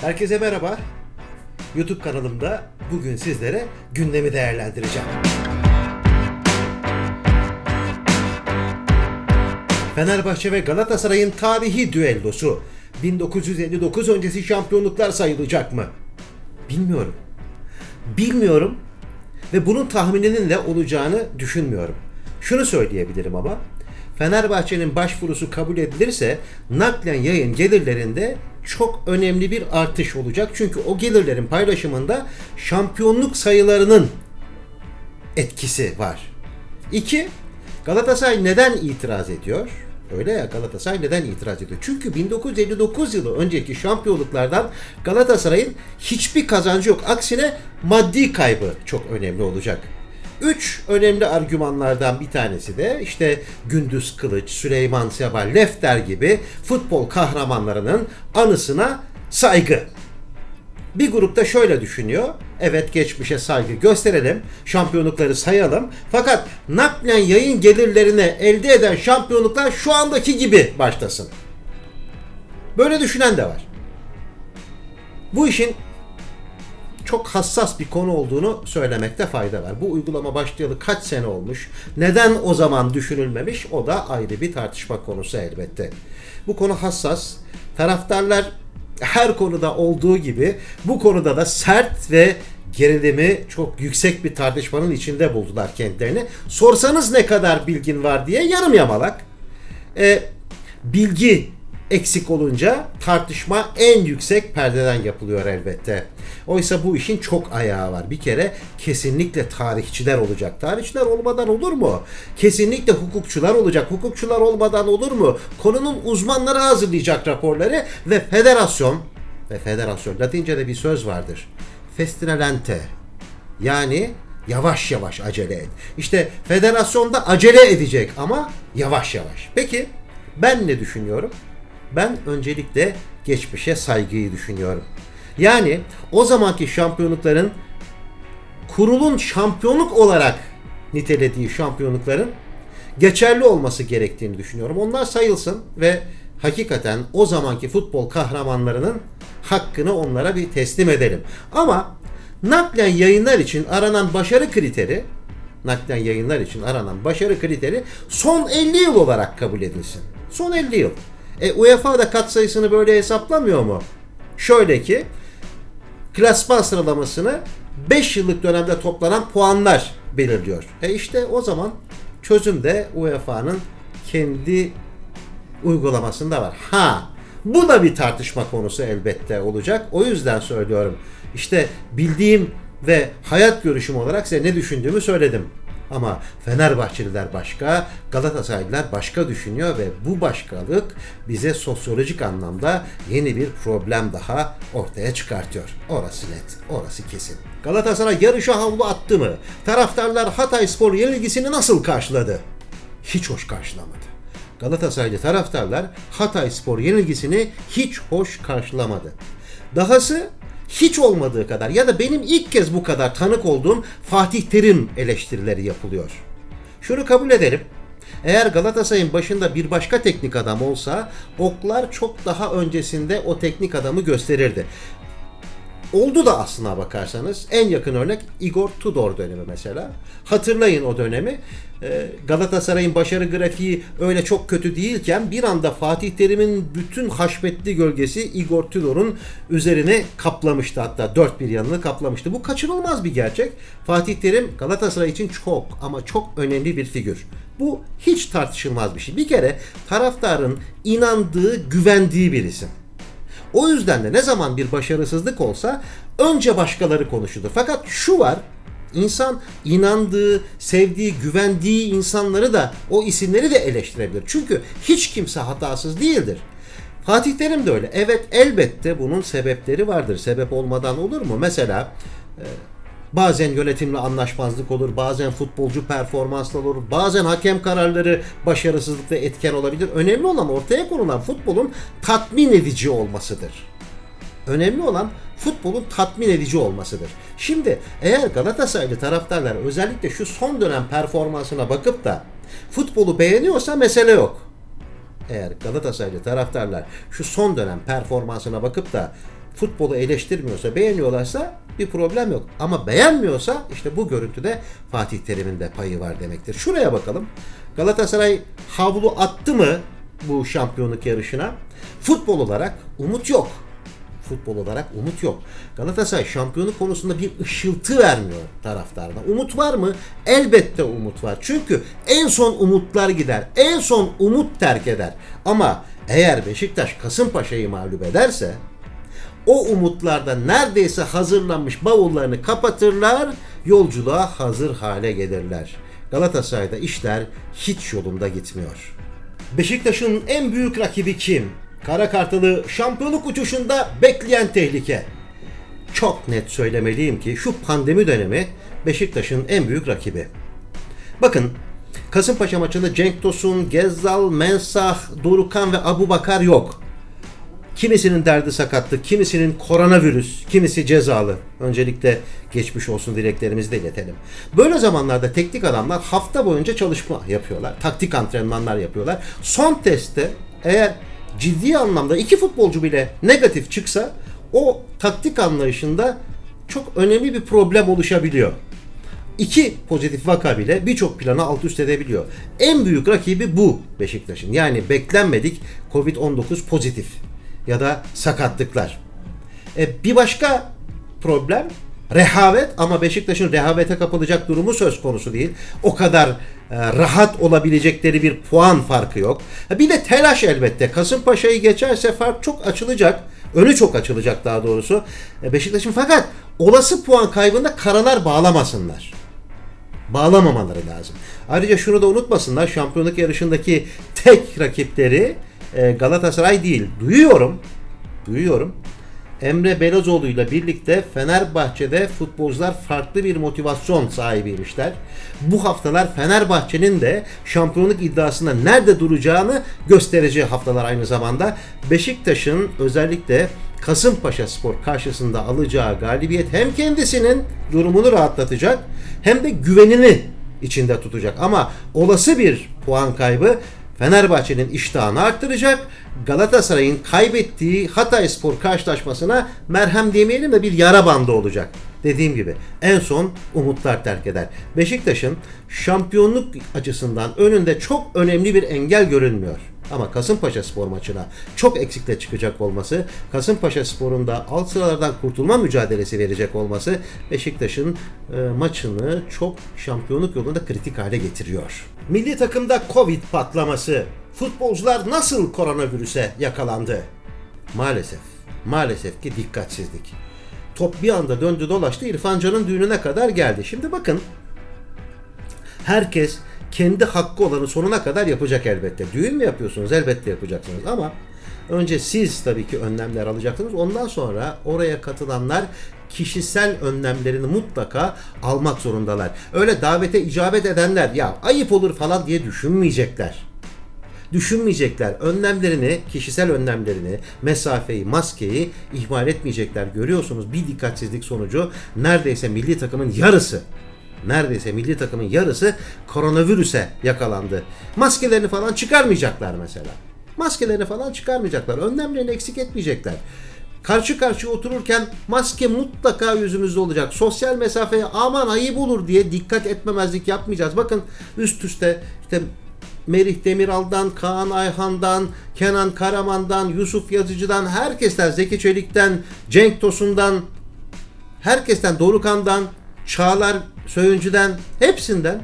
Herkese merhaba. YouTube kanalımda bugün sizlere gündemi değerlendireceğim. Fenerbahçe ve Galatasaray'ın tarihi düellosu 1959 öncesi şampiyonluklar sayılacak mı? Bilmiyorum. Bilmiyorum ve bunun tahmininin de olacağını düşünmüyorum. Şunu söyleyebilirim ama Fenerbahçe'nin başvurusu kabul edilirse naklen yayın gelirlerinde çok önemli bir artış olacak. Çünkü o gelirlerin paylaşımında şampiyonluk sayılarının etkisi var. İki, Galatasaray neden itiraz ediyor? Öyle ya Galatasaray neden itiraz ediyor? Çünkü 1959 yılı önceki şampiyonluklardan Galatasaray'ın hiçbir kazancı yok. Aksine maddi kaybı çok önemli olacak. Üç önemli argümanlardan bir tanesi de işte Gündüz Kılıç, Süleyman Seba, Lefter gibi futbol kahramanlarının anısına saygı. Bir grupta şöyle düşünüyor. Evet geçmişe saygı gösterelim, şampiyonlukları sayalım. Fakat naklen yayın gelirlerine elde eden şampiyonluklar şu andaki gibi başlasın. Böyle düşünen de var. Bu işin çok hassas bir konu olduğunu söylemekte fayda var. Bu uygulama başlayalı kaç sene olmuş? Neden o zaman düşünülmemiş? O da ayrı bir tartışma konusu elbette. Bu konu hassas. Taraftarlar her konuda olduğu gibi bu konuda da sert ve gerilimi çok yüksek bir tartışmanın içinde buldular kendilerini. Sorsanız ne kadar bilgin var diye yarım yamalak. E, bilgi eksik olunca tartışma en yüksek perdeden yapılıyor elbette. Oysa bu işin çok ayağı var. Bir kere kesinlikle tarihçiler olacak. Tarihçiler olmadan olur mu? Kesinlikle hukukçular olacak. Hukukçular olmadan olur mu? Konunun uzmanları hazırlayacak raporları ve federasyon ve federasyon Latince'de bir söz vardır. Festinelente yani yavaş yavaş acele et. İşte federasyonda acele edecek ama yavaş yavaş. Peki ben ne düşünüyorum? Ben öncelikle geçmişe saygıyı düşünüyorum. Yani o zamanki şampiyonlukların kurulun şampiyonluk olarak nitelediği şampiyonlukların geçerli olması gerektiğini düşünüyorum. Onlar sayılsın ve hakikaten o zamanki futbol kahramanlarının hakkını onlara bir teslim edelim. Ama naklen yayınlar için aranan başarı kriteri naklen yayınlar için aranan başarı kriteri son 50 yıl olarak kabul edilsin. Son 50 yıl. E, UEFA da kat sayısını böyle hesaplamıyor mu? Şöyle ki klasman sıralamasını 5 yıllık dönemde toplanan puanlar belirliyor. E işte o zaman çözüm de UEFA'nın kendi uygulamasında var. Ha bu da bir tartışma konusu elbette olacak. O yüzden söylüyorum. İşte bildiğim ve hayat görüşüm olarak size ne düşündüğümü söyledim. Ama Fenerbahçeliler başka, Galatasaraylılar başka düşünüyor ve bu başkalık bize sosyolojik anlamda yeni bir problem daha ortaya çıkartıyor. Orası net, orası kesin. Galatasaray yarışa havlu attı mı? Taraftarlar Hatay Spor yenilgisini nasıl karşıladı? Hiç hoş karşılamadı. Galatasaraylı taraftarlar Hatay Spor yenilgisini hiç hoş karşılamadı. Dahası hiç olmadığı kadar ya da benim ilk kez bu kadar tanık olduğum Fatih Terim eleştirileri yapılıyor. Şunu kabul edelim. Eğer Galatasaray'ın başında bir başka teknik adam olsa oklar çok daha öncesinde o teknik adamı gösterirdi. Oldu da aslına bakarsanız en yakın örnek Igor Tudor dönemi mesela. Hatırlayın o dönemi. Ee, Galatasaray'ın başarı grafiği öyle çok kötü değilken bir anda Fatih Terim'in bütün haşmetli gölgesi Igor Tudor'un üzerine kaplamıştı hatta dört bir yanını kaplamıştı. Bu kaçınılmaz bir gerçek. Fatih Terim Galatasaray için çok ama çok önemli bir figür. Bu hiç tartışılmaz bir şey. Bir kere taraftarın inandığı, güvendiği bir isim. O yüzden de ne zaman bir başarısızlık olsa önce başkaları konuşulur. Fakat şu var, insan inandığı, sevdiği, güvendiği insanları da o isimleri de eleştirebilir. Çünkü hiç kimse hatasız değildir. Fatih Terim de öyle. Evet elbette bunun sebepleri vardır. Sebep olmadan olur mu? Mesela e, Bazen yönetimle anlaşmazlık olur, bazen futbolcu performanslı olur, bazen hakem kararları başarısızlıkta etken olabilir. Önemli olan ortaya konulan futbolun tatmin edici olmasıdır. Önemli olan futbolun tatmin edici olmasıdır. Şimdi eğer Galatasaraylı taraftarlar özellikle şu son dönem performansına bakıp da futbolu beğeniyorsa mesele yok. Eğer Galatasaraylı taraftarlar şu son dönem performansına bakıp da futbolu eleştirmiyorsa, beğeniyorlarsa bir problem yok. Ama beğenmiyorsa işte bu görüntüde Fatih Terim'in de payı var demektir. Şuraya bakalım. Galatasaray havlu attı mı bu şampiyonluk yarışına? Futbol olarak umut yok futbol olarak umut yok. Galatasaray şampiyonluk konusunda bir ışıltı vermiyor taraftarına. Umut var mı? Elbette umut var. Çünkü en son umutlar gider. En son umut terk eder. Ama eğer Beşiktaş Kasımpaşa'yı mağlup ederse o umutlarda neredeyse hazırlanmış bavullarını kapatırlar, yolculuğa hazır hale gelirler. Galatasaray'da işler hiç yolunda gitmiyor. Beşiktaş'ın en büyük rakibi kim? Kara Kartalı şampiyonluk uçuşunda bekleyen tehlike. Çok net söylemeliyim ki şu pandemi dönemi Beşiktaş'ın en büyük rakibi. Bakın Kasımpaşa maçında Cenk Tosun, Gezzal, Mensah, Dorukan ve Abu Bakar yok. Kimisinin derdi sakatlık, kimisinin koronavirüs, kimisi cezalı. Öncelikle geçmiş olsun dileklerimizi de iletelim. Böyle zamanlarda teknik adamlar hafta boyunca çalışma yapıyorlar. Taktik antrenmanlar yapıyorlar. Son testte eğer ciddi anlamda iki futbolcu bile negatif çıksa o taktik anlayışında çok önemli bir problem oluşabiliyor. İki pozitif vaka bile birçok planı alt üst edebiliyor. En büyük rakibi bu Beşiktaş'ın. Yani beklenmedik Covid-19 pozitif ya da sakatlıklar. E, bir başka problem rehavet ama Beşiktaş'ın rehavete kapılacak durumu söz konusu değil. O kadar e, rahat olabilecekleri bir puan farkı yok. Ha, Bir de telaş elbette. Kasımpaşa'yı geçerse fark çok açılacak. Önü çok açılacak daha doğrusu. E, Beşiktaş'ın fakat olası puan kaybında karalar bağlamasınlar bağlamamaları lazım. Ayrıca şunu da unutmasınlar. Şampiyonluk yarışındaki tek rakipleri e, Galatasaray değil. Duyuyorum. Duyuyorum. Emre Belözoğlu ile birlikte Fenerbahçe'de futbolcular farklı bir motivasyon sahibiymişler. Bu haftalar Fenerbahçe'nin de şampiyonluk iddiasında nerede duracağını göstereceği haftalar aynı zamanda. Beşiktaş'ın özellikle Kasımpaşa Spor karşısında alacağı galibiyet hem kendisinin durumunu rahatlatacak hem de güvenini içinde tutacak. Ama olası bir puan kaybı Fenerbahçe'nin iştahını arttıracak. Galatasaray'ın kaybettiği Hatay Spor karşılaşmasına merhem demeyelim de bir yara bandı olacak. Dediğim gibi en son umutlar terk eder. Beşiktaş'ın şampiyonluk açısından önünde çok önemli bir engel görünmüyor. Ama Kasımpaşa Spor maçına çok eksikle çıkacak olması, Kasımpaşa Spor'un da alt sıralardan kurtulma mücadelesi verecek olması Beşiktaş'ın e, maçını çok şampiyonluk yolunda kritik hale getiriyor. Milli takımda Covid patlaması. Futbolcular nasıl koronavirüse yakalandı? Maalesef, maalesef ki dikkatsizlik. Top bir anda döndü dolaştı İrfan Can'ın düğününe kadar geldi. Şimdi bakın herkes kendi hakkı olanı sonuna kadar yapacak elbette. Düğün mü yapıyorsunuz? Elbette yapacaksınız ama önce siz tabii ki önlemler alacaksınız. Ondan sonra oraya katılanlar kişisel önlemlerini mutlaka almak zorundalar. Öyle davete icabet edenler ya ayıp olur falan diye düşünmeyecekler düşünmeyecekler. Önlemlerini, kişisel önlemlerini, mesafeyi, maskeyi ihmal etmeyecekler. Görüyorsunuz bir dikkatsizlik sonucu neredeyse milli takımın yarısı neredeyse milli takımın yarısı koronavirüse yakalandı. Maskelerini falan çıkarmayacaklar mesela. Maskelerini falan çıkarmayacaklar. Önlemlerini eksik etmeyecekler. Karşı karşıya otururken maske mutlaka yüzümüzde olacak. Sosyal mesafeye aman ayıp olur diye dikkat etmemezlik yapmayacağız. Bakın üst üste işte Merih Demiral'dan, Kaan Ayhan'dan, Kenan Karaman'dan, Yusuf Yazıcı'dan, herkesten, Zeki Çelik'ten, Cenk Tosun'dan, herkesten, Dorukan'dan, Çağlar Söyüncü'den, hepsinden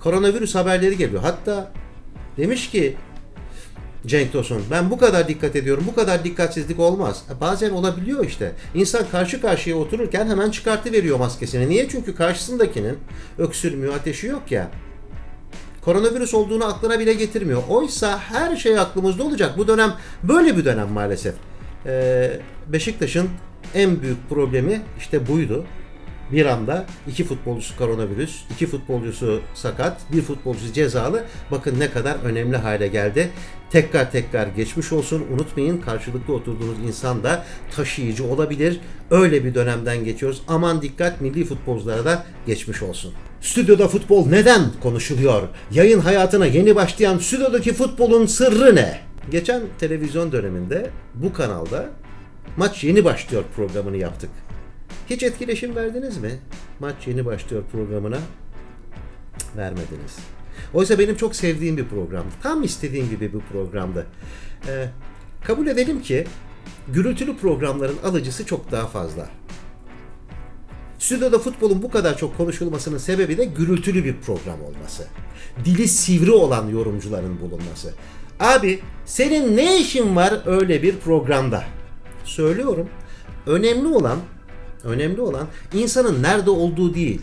koronavirüs haberleri geliyor. Hatta demiş ki Cenk Tosun ben bu kadar dikkat ediyorum. Bu kadar dikkatsizlik olmaz. E, Bazen olabiliyor işte. İnsan karşı karşıya otururken hemen çıkartıveriyor maskesini. Niye? Çünkü karşısındakinin öksürmüyor, ateşi yok ya koronavirüs olduğunu aklına bile getirmiyor. Oysa her şey aklımızda olacak. Bu dönem böyle bir dönem maalesef. Ee, Beşiktaş'ın en büyük problemi işte buydu. Bir anda iki futbolcusu koronavirüs, iki futbolcusu sakat, bir futbolcusu cezalı. Bakın ne kadar önemli hale geldi. Tekrar tekrar geçmiş olsun. Unutmayın karşılıklı oturduğunuz insan da taşıyıcı olabilir. Öyle bir dönemden geçiyoruz. Aman dikkat milli futbolculara da geçmiş olsun. Stüdyoda futbol neden konuşuluyor? Yayın hayatına yeni başlayan stüdyodaki futbolun sırrı ne? Geçen televizyon döneminde bu kanalda Maç yeni başlıyor programını yaptık. Hiç etkileşim verdiniz mi? Maç yeni başlıyor programına. Vermediniz. Oysa benim çok sevdiğim bir programdı. Tam istediğim gibi bir programdı. Ee, kabul edelim ki gürültülü programların alıcısı çok daha fazla. Stüdyoda futbolun bu kadar çok konuşulmasının sebebi de gürültülü bir program olması. Dili sivri olan yorumcuların bulunması. Abi senin ne işin var öyle bir programda? Söylüyorum. Önemli olan önemli olan insanın nerede olduğu değil,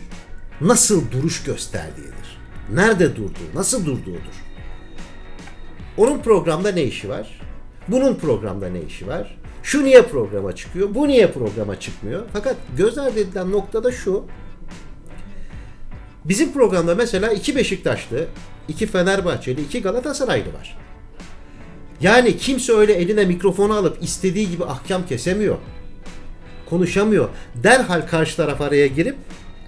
nasıl duruş gösterdiğidir. Nerede durduğu, nasıl durduğudur. Onun programda ne işi var? Bunun programda ne işi var? Şu niye programa çıkıyor? Bu niye programa çıkmıyor? Fakat göz ardı edilen noktada şu. Bizim programda mesela iki Beşiktaşlı, iki Fenerbahçeli, iki Galatasaraylı var. Yani kimse öyle eline mikrofonu alıp istediği gibi ahkam kesemiyor. Konuşamıyor. Derhal karşı taraf araya girip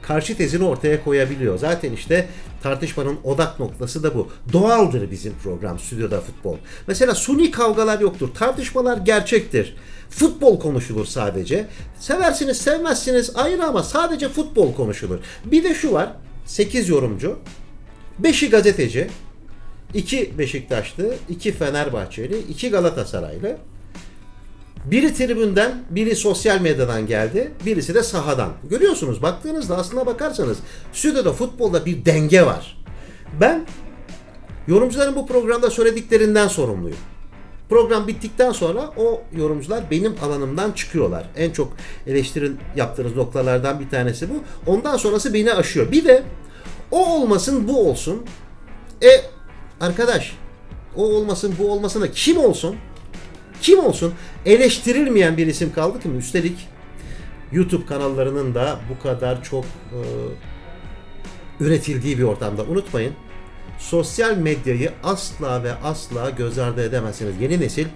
karşı tezini ortaya koyabiliyor. Zaten işte tartışmanın odak noktası da bu. Doğaldır bizim program Stüdyoda Futbol. Mesela suni kavgalar yoktur. Tartışmalar gerçektir. Futbol konuşulur sadece. Seversiniz sevmezsiniz ayrı ama sadece futbol konuşulur. Bir de şu var. 8 yorumcu. 5'i gazeteci. 2 Beşiktaşlı, 2 Fenerbahçeli, 2 Galatasaraylı. Biri tribünden, biri sosyal medyadan geldi, birisi de sahadan. Görüyorsunuz baktığınızda aslına bakarsanız stüdyoda futbolda bir denge var. Ben yorumcuların bu programda söylediklerinden sorumluyum. Program bittikten sonra o yorumcular benim alanımdan çıkıyorlar. En çok eleştirin yaptığınız noktalardan bir tanesi bu. Ondan sonrası beni aşıyor. Bir de o olmasın bu olsun. E arkadaş o olmasın bu olmasın da kim olsun? Kim olsun? Eleştirilmeyen bir isim kaldı ki mi? Üstelik YouTube kanallarının da bu kadar çok e, üretildiği bir ortamda. Unutmayın sosyal medyayı asla ve asla göz ardı edemezsiniz. Yeni nesil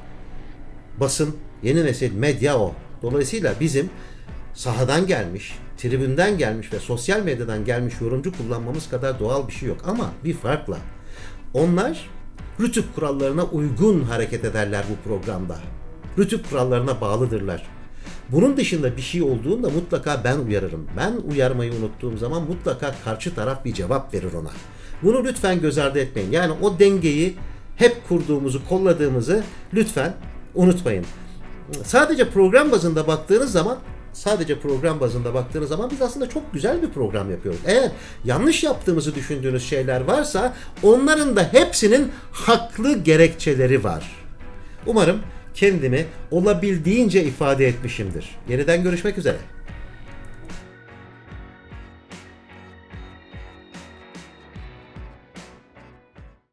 basın, yeni nesil medya o. Dolayısıyla bizim sahadan gelmiş, tribünden gelmiş ve sosyal medyadan gelmiş yorumcu kullanmamız kadar doğal bir şey yok. Ama bir farkla. Onlar rütük kurallarına uygun hareket ederler bu programda. Rütük kurallarına bağlıdırlar. Bunun dışında bir şey olduğunda mutlaka ben uyarırım. Ben uyarmayı unuttuğum zaman mutlaka karşı taraf bir cevap verir ona. Bunu lütfen göz ardı etmeyin. Yani o dengeyi hep kurduğumuzu, kolladığımızı lütfen unutmayın. Sadece program bazında baktığınız zaman sadece program bazında baktığınız zaman biz aslında çok güzel bir program yapıyoruz. Eğer yanlış yaptığımızı düşündüğünüz şeyler varsa onların da hepsinin haklı gerekçeleri var. Umarım kendimi olabildiğince ifade etmişimdir. Yeniden görüşmek üzere.